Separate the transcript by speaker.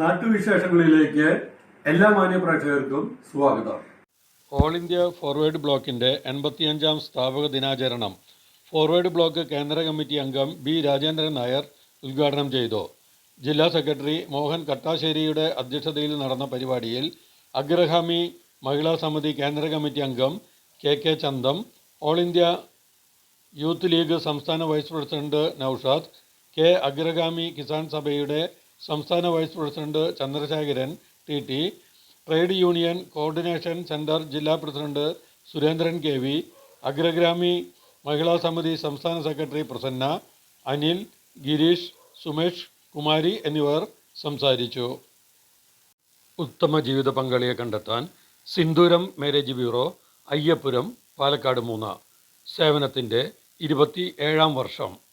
Speaker 1: നാട്ടുവിശേഷങ്ങളിലേക്ക് എല്ലാ മാന്യപ്രേക്ഷകർക്കും സ്വാഗതം.
Speaker 2: All India forward ബ്ലോക്കിന്റെ എൺപത്തിയഞ്ചാം സ്ഥാപക ദിനാചരണം ഫോർവേഡ് ബ്ലോക്ക് കേന്ദ്ര കമ്മിറ്റി അംഗം ബി രാജേന്ദ്രൻ നായർ ഉദ്ഘാടനം ചെയ്തു. ജില്ലാ സെക്രട്ടറി മോഹൻ കട്ടാശ്ശേരിയുടെ അധ്യക്ഷതയിൽ നടന്ന പരിപാടിയിൽ അഗ്രഹാമി മഹിളാ സമിതി കേന്ദ്ര കമ്മിറ്റി അംഗം K K Chantham all India youth league സംസ്ഥാന vice president Naushad K Agragami Kisan സഭയുടെ സംസ്ഥാന vice president Chandrasekharan T. T. Trade union coordination centre ജില്ലാ president Surendran K. V. Agragami Mahila Samiti സംസ്ഥാന സെക്രട്ടറി പ്രസന്ന അനിൽ ഗിരീഷ് സുമേഷ് കുമാരി എന്നിവർ സംസാരിച്ചു. ഉത്തമ ജീവിത പങ്കാളിയെ കണ്ടെത്താൻ സിന്ദൂരം മാരേജ് ബ്യൂറോ അയ്യപ്പുരം പാലക്കാട് മൂന്ന് സേവനത്തിന്റെ ഇരുപത്തി ഏഴാം വർഷം.